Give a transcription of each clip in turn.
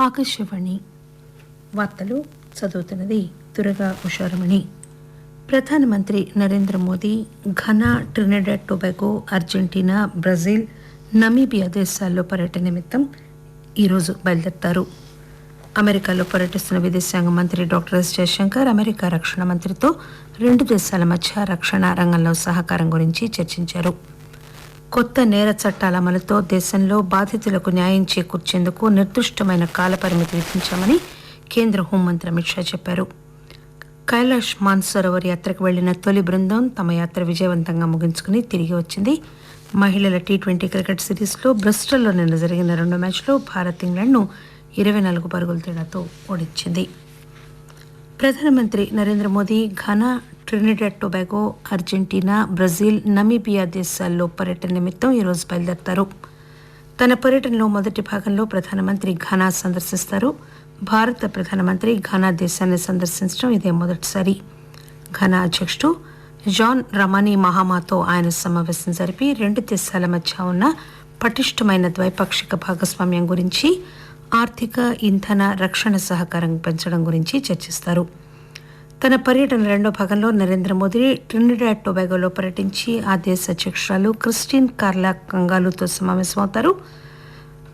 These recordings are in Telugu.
ఆకాశవాణి. వార్తలు చదువుతున్నది దురగా ఉషారమణి. ప్రధానమంత్రి Narendra Modi Ghana Trinidad Tobago Argentina Brazil Namibia దేశాల్లో పర్యటన నిమిత్తం ఈరోజు బయలుదేరతారు. అమెరికాలో పర్యటిస్తున్న విదేశాంగ మంత్రి డాక్టర్ ఎస్ జయశంకర్ అమెరికా రక్షణ మంత్రితో రెండు దేశాల మధ్య రక్షణ రంగంలో సహకారం గురించి చర్చించారు. కొత్త నేర చట్టాల అమలుతో దేశంలో బాధితులకు న్యాయం చేకూర్చేందుకు నిర్దిష్టమైన కాలపరిమితి విధించామని కేంద్ర హోంమంత్రి అమిత్ షా చెప్పారు. కైలాష్ మాన్సరోవర్ యాత్రకు వెళ్ళిన తొలి బృందం తమ యాత్ర విజయవంతంగా ముగించుకుని తిరిగి వచ్చింది. మహిళల టీ ట్వంటీ క్రికెట్ సిరీస్లో బ్రిస్టల్లో నిన్న జరిగిన రెండో మ్యాచ్లో భారత్ ఇంగ్లాండ్ను ఇరవై నాలుగు పరుగుల తేడాతో ఓడించింది. ప్రధానమంత్రి Narendra Modi Ghana Trinidad Tobago Argentina Brazil Namibia దేశాల్లో పర్యటన నిమిత్తం ఈరోజు బయలుదేరతారు. తన పర్యటనలో మొదటి భాగంలో ప్రధానమంత్రి ఘనా సందర్శిస్తారు. భారత ప్రధానమంత్రి ఘనా దేశాన్ని సందర్శించడం ఇదే మొదటిసారి. ఘనా అధ్యక్షుడు జాన్ రమానీ మహామాతో ఆయన సమావేశం జరిపి రెండు దేశాల మధ్య ఉన్న పటిష్టమైన ద్వైపాక్షిక భాగస్వామ్యం గురించి ఆర్థిక ఇంధన రక్షణ సహకారం పెంచడం గురించి చర్చిస్తారు. తన పర్యటన రెండో భాగంలో నరేంద్ర మోదీ ట్రినిడాడ్ టొబాగోలో పర్యటించి ఆ దేశ అధ్యక్షురాలు క్రిస్టిన్ కార్లా కంగాలుతో సమావేశమవుతారు.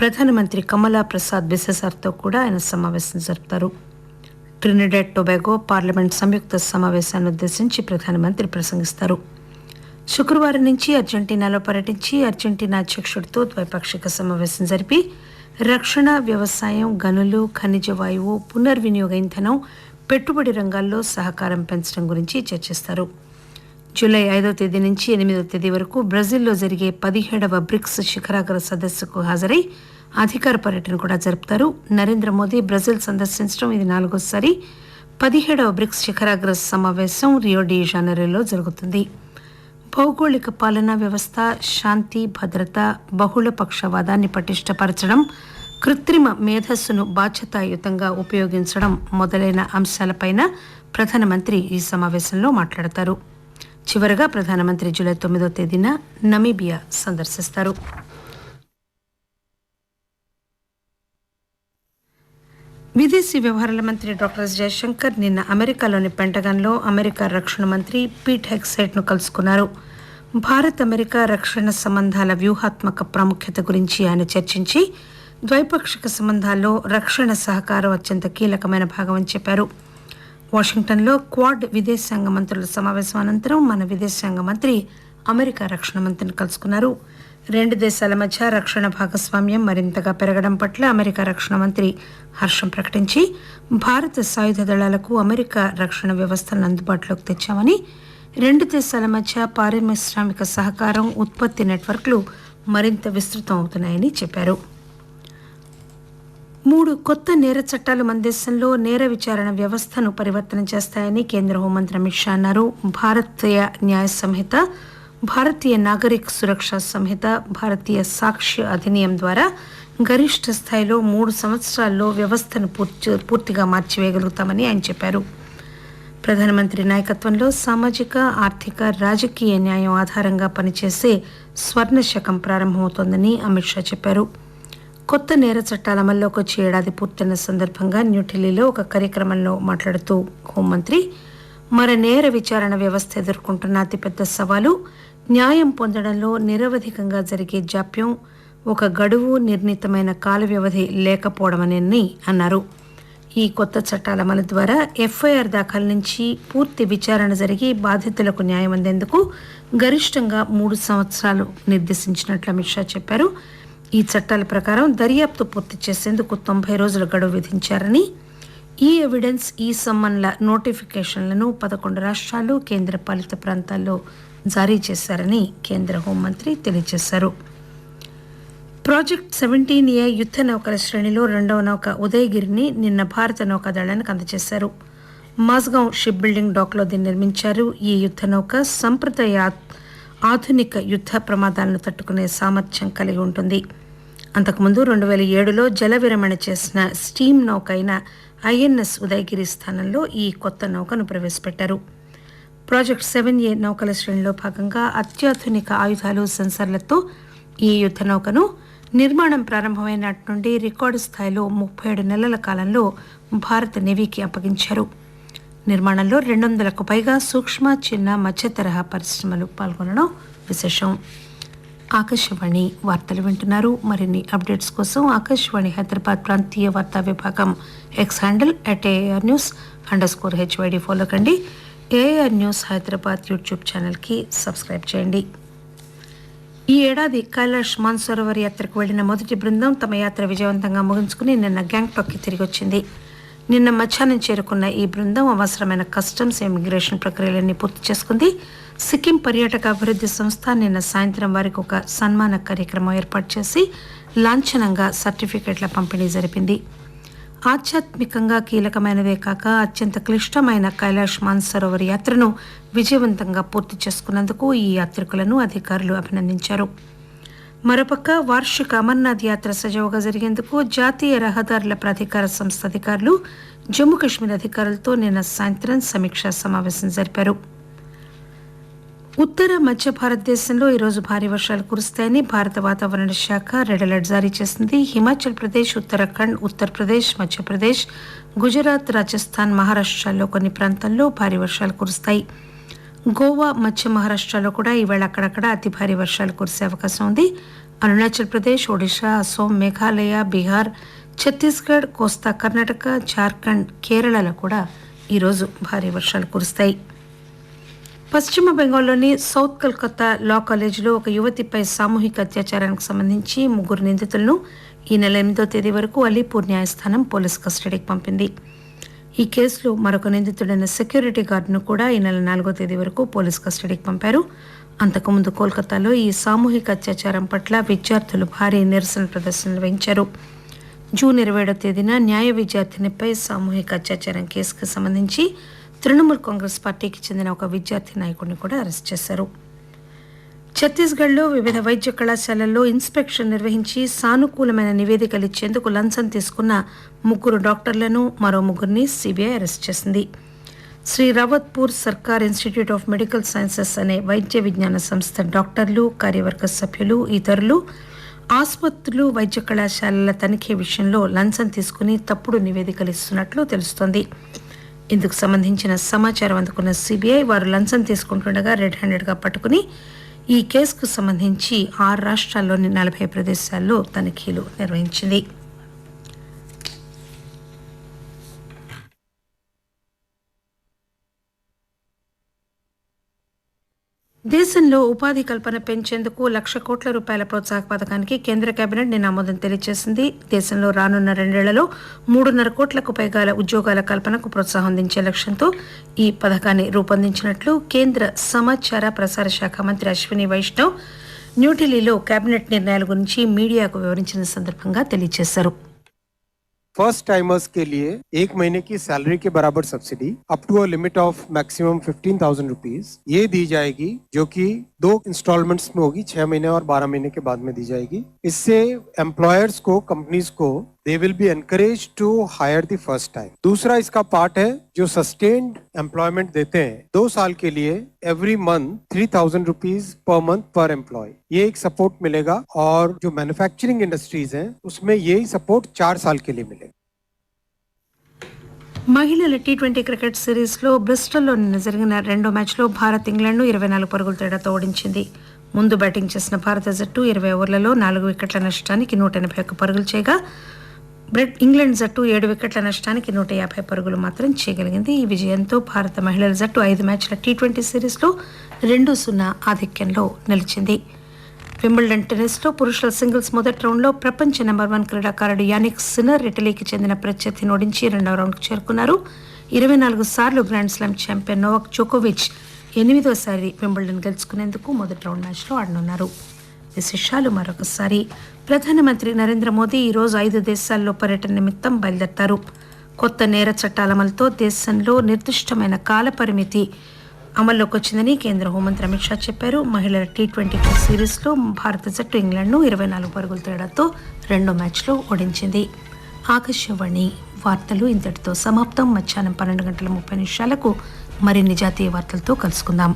ప్రధానమంత్రి కమలా ప్రసాద్ బిసెసార్తో కూడా ఆయన సమావేశం జరుపుతారు. ట్రినిడాడ్ టొబాగో పార్లమెంట్ సంయుక్త సమావేశాన్ని ఉద్దేశించి ప్రధానమంత్రి ప్రసంగిస్తారు. శుక్రవారం నుంచి అర్జెంటీనాలో పర్యటించి అర్జెంటీనా అధ్యక్షుడితో ద్వైపాక్షిక సమావేశం జరిపి రక్షణ వ్యవసాయం గనులు ఖనిజ వాయువు పునర్వినియోగ ఇంధనం పెట్టుబడి రంగాల్లో సహకారం పెంచడం గురించి చర్చిస్తారు. జూలై ఐదో తేదీ నుంచి ఎనిమిదో తేదీ వరకు బ్రెజిల్లో జరిగే పదిహేడవ బ్రిక్స్ శిఖరాగ్ర సదస్సుకు హాజరై అధికార పర్యటన కూడా జరుపుతారు. నరేంద్ర మోదీ బ్రెజిల్ సందర్శించడం ఇది నాలుగోసారి. పదిహేడవ బ్రిక్స్ శిఖరాగ్ర సమావేశం రియో డి జరుగుతుంది. భౌగోళిక పాలనా వ్యవస్థ శాంతి భద్రత బహుళ పక్షవాదాన్ని పటిష్టపరచడం కృత్రిమ మేధస్సును బాధ్యతాయుతంగా ఉపయోగించడం మొదలైన అంశాలపైన ప్రధానమంత్రి ఈ సమావేశంలో మాట్లాడతారు. చివరగా ప్రధానమంత్రి జూలై తొమ్మిదో తేదీన నమీబియా సందర్శిస్తారు. విదేశీ వ్యవహారాల మంత్రి డాక్టర్ ఎస్ జయశంకర్ నిన్న అమెరికాలోని పెంటగాన్లో అమెరికా రక్షణ మంత్రి పీట్ హెక్సైట్ను కలుసుకున్నారు. భారత్ అమెరికా రక్షణ సంబంధాల వ్యూహాత్మక ప్రాముఖ్యత గురించి ఆయన చర్చించి ద్వైపాక్షిక సంబంధాల్లో రక్షణ సహకారం అత్యంత కీలకమైన భాగమని చెప్పారు. వాషింగ్టన్లో క్వాడ్ విదేశాంగ మంత్రుల సమావేశం అనంతరం మన విదేశాంగ మంత్రి అమెరికా రక్షణ మంత్రిని కలుసుకున్నారు. రెండు దేశాల మధ్య రక్షణ భాగస్వామ్యం మరింతగా పెరగడం పట్ల అమెరికా రక్షణ మంత్రి హర్షం ప్రకటించి భారత సాయుధ దళాలకు అమెరికా రక్షణ వ్యవస్థలను అందుబాటులోకి తెచ్చామని రెండు దేశాల మధ్య పారిశ్రామిక సహకారం ఉత్పత్తి నెట్వర్క్లు మరింత విస్తృతం అవుతున్నాయని చెప్పారు. మూడు కొత్త నేర చట్టాలు మన దేశంలో నేర విచారణ వ్యవస్థను పరివర్తన చేస్తాయని కేంద్ర హోంమంత్రి అమిత్ షా అన్నారు. భారతీయ న్యాయ సంహిత భారతీయ నాగరిక్ సురక్ష సంహిత భారతీయ సాక్ష్య అధినియం ద్వారా గరిష్ట స్థాయిలో మూడు సంవత్సరాల్లో వ్యవస్థను పూర్తి పూర్తిగా మార్చివేయగలుగుతామని ఆయన చెప్పారు ప్రధానమంత్రి నాయకత్వంలో సామాజిక ఆర్థిక రాజకీయ న్యాయం ఆధారంగా పనిచేసే స్వర్ణ శకం ప్రారంభమవుతోందని అమిత్ షా చెప్పారు కొత్త నేర చట్టాల అమల్లోకి వచ్చి ఏడాది పూర్తయిన సందర్భంగా న్యూఢిల్లీలో ఒక కార్యక్రమంలో మాట్లాడుతూ హోంమంత్రి మన నేర విచారణ వ్యవస్థ ఎదుర్కొంటున్న అతిపెద్ద సవాలు న్యాయం పొందడంలో నిరవధికంగా జరిగే జాప్యం ఒక గడువు నిర్ణీతమైన కాల వ్యవధి లేకపోవడమని అన్నారు. ఈ కొత్త చట్టాల అమలు ద్వారా ఎఫ్ఐఆర్ దాఖలు నుంచి పూర్తి విచారణ జరిగి బాధితులకు న్యాయం అందేందుకు గరిష్టంగా మూడు సంవత్సరాలు నిర్దేశించినట్లు అమిత్ షా చెప్పారు. ఈ చట్టాల ప్రకారం దర్యాప్తు పూర్తి చేసేందుకు తొంభై రోజుల గడువు విధించారని ఈ ఎవిడెన్స్ ఈ సమ్మన్ల నోటిఫికేషన్లను పదకొండు రాష్ట్రాలు కేంద్ర పాలిత ప్రాంతాల్లో జారీ చేశారని కేంద్ర హోంమంత్రి తెలియజేశారు. ప్రాజెక్ట్ సెవెంటీన్ ఏ యుద్ధ నౌకల శ్రేణిలో రెండవ నౌక ఉదయగిరిని నిన్న భారత నౌకాదళానికి అందజేశారు. మాజ్గావ్ షిప్ బిల్డింగ్ డాక్లో దీన్ని నిర్మించారు. ఈ యుద్ధ నౌక సంప్రదాయ ఆధునిక యుద్ధ ప్రమాదాలను తట్టుకునే సామర్థ్యం కలిగి ఉంటుంది. అంతకుముందు రెండు వేల ఏడులో జల విరమణ చేసిన స్టీమ్ నౌక అయిన ఐఎన్ఎస్ ఉదయగిరి స్థానంలో ఈ కొత్త నౌకను ప్రవేశపెట్టారు. ప్రాజెక్ట్ సెవెన్ ఏ నౌకల శ్రేణిలో భాగంగా అత్యాధునిక ఆయుధాలు సెన్సార్లతో ఈ యుద్ధ నౌకను నిర్మాణం ప్రారంభమైన నాటి నుండి రికార్డు స్థాయిలో ముప్పై ఏడు నెలల కాలంలో భారత నేవీకి అప్పగించారు. నిర్మాణంలో రెండు వందలకు పైగా సూక్ష్మ చిన్న మధ్య తరహా పరిశ్రమలు పాల్గొనడం విశేషం. ఆకాశవాణి వార్తలు వింటున్నారు. మరిన్ని అప్డేట్స్ కోసం ఆకాశవాణి హైదరాబాద్ ప్రాంతీయ వార్తా విభాగం X handle at AR news underscore HYD follow కండి. ఏఆర్ న్యూస్ హైదరాబాద్ యూట్యూబ్ ఛానల్కి సబ్స్క్రైబ్ చేయండి. ఈ ఏడాది కైలాష్ మాన్సరోవర్ యాత్రకు వెళ్ళిన మొదటి బృందం తమ యాత్ర విజయవంతంగా ముగించుకుని నిన్న గ్యాంగ్టాక్కి తిరిగి వచ్చింది నిన్న మధ్యాహ్నం చేరుకున్న ఈ బృందం అవసరమైన కస్టమ్స్ ఇమిగ్రేషన్ ప్రక్రియలన్నీ పూర్తి చేసుకుంది. సిక్కిం పర్యాటక అభివృద్ధి సంస్థ నిన్న సాయంత్రం వారికి ఒక సన్మాన కార్యక్రమం ఏర్పాటు చేసి లాంఛనంగా సర్టిఫికెట్ల పంపిణీ జరిపింది. ఆధ్యాత్మికంగా కీలకమైనదే కాక అత్యంత క్లిష్టమైన కైలాష్ మాన్సరోవర్ యాత్రను విజయవంతంగా పూర్తి చేసుకున్నందుకు ఈ యాత్రికులను అధికారులు అభినందించారు. మరోపక్క వార్షిక అమర్నాథ్ యాత్ర సజావుగా జరిగేందుకు జాతీయ రహదారుల ప్రాధికార సంస్థ అధికారులు జమ్మూ కాశ్మీర్ అధికారులతో నిన్న సాయంత్రం సమీక్షా సమావేశం జరిపారు. ఉత్తర మధ్య భారతదేశంలో ఈరోజు భారీ వర్షాలు కురుస్తాయని భారత వాతావరణ శాఖ రెడ్ అలర్ట్ జారీ చేసింది. హిమాచల్ ప్రదేశ్ ఉత్తరాఖండ్ ఉత్తరప్రదేశ్ మధ్యప్రదేశ్ గుజరాత్ రాజస్థాన్ మహారాష్ట్రాల్లో కొన్ని ప్రాంతాల్లో భారీ వర్షాలు కురుస్తాయి. గోవా మధ్య మహారాష్ట్రలో కూడా ఈవేళ అక్కడక్కడ అతి భారీ వర్షాలు కురిసే అవకాశం ఉంది. అరుణాచల్ ప్రదేశ్ ఒడిశా అసోం మేఘాలయ బీహార్ ఛత్తీస్గఢ్ కోస్తా కర్ణాటక జార్ఖండ్ కేరళలో కూడా ఈరోజు భారీ వర్షాలు కురుస్తాయి. పశ్చిమ బెంగాల్లోని సౌత్ కల్కత్తా లా కాలేజీలో ఒక యువతిపై సామూహిక అత్యాచారానికి సంబంధించి ముగ్గురు నిందితులను ఈ నెల ఎనిమిదో తేదీ వరకు అలీపూర్ న్యాయస్థానం పోలీస్ కస్టడీకి పంపింది. ఈ కేసులో మరొక నిందితుడైన సెక్యూరిటీ గార్డును కూడా ఈ నెల నాలుగో తేదీ వరకు పోలీస్ కస్టడీకి పంపారు. అంతకుముందు కోల్కతాలో ఈ సామూహిక అత్యాచారం పట్ల విద్యార్థులు భారీ నిరసన ప్రదర్శన నిర్వహించారు జూన్ ఇరవై ఏడో తేదీన న్యాయ విద్యార్థినిపై సామూహిక అత్యాచారం కేసుకు సంబంధించి తృణమూల్ కాంగ్రెస్ పార్టీకి చెందిన ఒక విద్యార్థి నాయకుడిని కూడా అరెస్ట్ చేశారు. ఛత్తీస్గఢ్లో వివిధ వైద్య కళాశాలల్లో ఇన్స్పెక్షన్ నిర్వహించి సానుకూలమైన నివేదికలు ఇచ్చేందుకు లంచం తీసుకున్న ముగ్గురు డాక్టర్లను మరో ముగ్గురిని సిబిఐ అరెస్ట్ చేసింది. శ్రీ రావత్పూర్ సర్కార్ ఇన్స్టిట్యూట్ ఆఫ్ మెడికల్ సైన్సెస్ అనే వైద్య విజ్ఞాన సంస్థ డాక్టర్లు కార్యవర్గ సభ్యులు ఇతరులు ఆసుపత్రులు వైద్య కళాశాలల తనిఖీ విషయంలో లంచం తీసుకుని తప్పుడు నివేదికలు ఇస్తున్నట్లు తెలుస్తోంది. ఇందుకు సంబంధించిన సమాచారం అందుకున్న సిబిఐ వారు లంచం తీసుకుంటుండగా రెడ్ హ్యాండెడ్గా పట్టుకుని ఈ కేసుకు సంబంధించి ఆరు రాష్ట్రాల్లోని నలభై ప్రదేశాల్లో తనిఖీలు నిర్వహించింది. దేశంలో ఉపాధి కల్పన పెంచేందుకు లక్ష కోట్ల రూపాయల ప్రోత్సాహక పథకానికి కేంద్ర కేబినెట్ నిన్న ఆమోదం తెలియజేసింది. దేశంలో రానున్న రెండేళ్ళలో మూడున్నర కోట్లకు పైగా ఉద్యోగాల కల్పనకు ప్రోత్సాహం అందించే లక్ష్యంతో ఈ పథకాన్ని రూపొందించినట్లు కేంద్ర సమాచార ప్రసార శాఖ మంత్రి అశ్విని వైష్ణవ్ న్యూఢిల్లీలో కేబినెట్ నిర్ణయాల గురించి మీడియాకు వివరించిన సందర్భంగా తెలియజేశారు. फ़र्स्ट टाइमर्स के लिए एक महीने की सैलरी के बराबर subsidy up to a limit of maximum fifteen thousand rupees ये दी जाएगी, जो कि दो इंस्टॉलमेंट्स में होगी, छह महीने और बारह महीने के बाद में दी जाएगी। इससे एम्प्लॉयर्स को कंपनीज़ को they will be encourage to hire the first time दूसरा इसका पार्ट है जो सस्टेन्ड एम्प्लॉयमेंट देते हैं दो साल के लिए every month three thousand rupees per month per employ ये एक सपोर्ट मिलेगा और जो मैन्युफैक्चरिंग इंडस्ट्रीज हैं उसमें यही सपोर्ट चार साल के लिए मिलेगा మహిళల టీ ట్వంటీ క్రికెట్ సిరీస్లో బ్రిస్టల్లో నిన్న జరిగిన రెండో మ్యాచ్లో భారత్ ఇంగ్లాండ్ను ఇరవై నాలుగు పరుగుల తేడాతో ఓడించింది ముందు బ్యాటింగ్ చేసిన భారత జట్టు ఇరవై ఓవర్లలో నాలుగు వికెట్ల నష్టానికి నూట ఎనభై ఒక్క పరుగులు చేయగా బ్రెడ్ ఇంగ్లాండ్ జట్టు ఏడు వికెట్ల నష్టానికి నూట యాభై పరుగులు మాత్రం చేయగలిగింది. ఈ విజయంతో భారత మహిళల జట్టు ఐదు మ్యాచ్ల టీ ట్వంటీ సిరీస్లో రెండు సున్నా ఆధిక్యంలో నిలిచింది. వింబుల్డన్ టెన్నిస్లో పురుషుల సింగిల్స్ మొదటి రౌండ్లో ప్రపంచ నెంబర్ వన్ క్రీడాకారుడు యానిక్ సినర్ ఇటలీకి చెందిన ప్రత్యర్థిని ఓడించి రెండవ రౌండ్కు చేరుకున్నారు. ఇరవై నాలుగు సార్లు గ్రాండ్ స్లామ్ ఛాంపియన్ నోవాక్ జోకోవిచ్ ఎనిమిదోసారి వింబుల్డన్ గెలుచుకునేందుకు మొదటి రౌండ్ మ్యాచ్లో ఆడనున్నారు. విశేషాలు మరొకసారి. ప్రధానమంత్రి నరేంద్ర మోదీ ఈరోజు ఐదు దేశాల్లో పర్యటన నిమిత్తం బయలుదేరతారు. కొత్త నేర చట్టాల అమలుతో దేశంలో నిర్దిష్టమైన కాల పరిమితి అమల్లోకి వచ్చిందని కేంద్ర హోంమంత్రి అమిత్ షా చెప్పారు. మహిళల టీ ట్వంటీ సిరీస్లో భారత జట్టు ఇంగ్లాండ్ను ఇరవై నాలుగు పరుగుల తేడాతో రెండో మ్యాచ్లో ఓడించింది. ఆకాశవాణి వార్తలు ఇంతటితో సమాప్తం. మధ్యాహ్నం పన్నెండు గంటల ముప్పై నిమిషాలకు మరిన్ని జాతీయ వార్తలతో కలుసుకుందాం.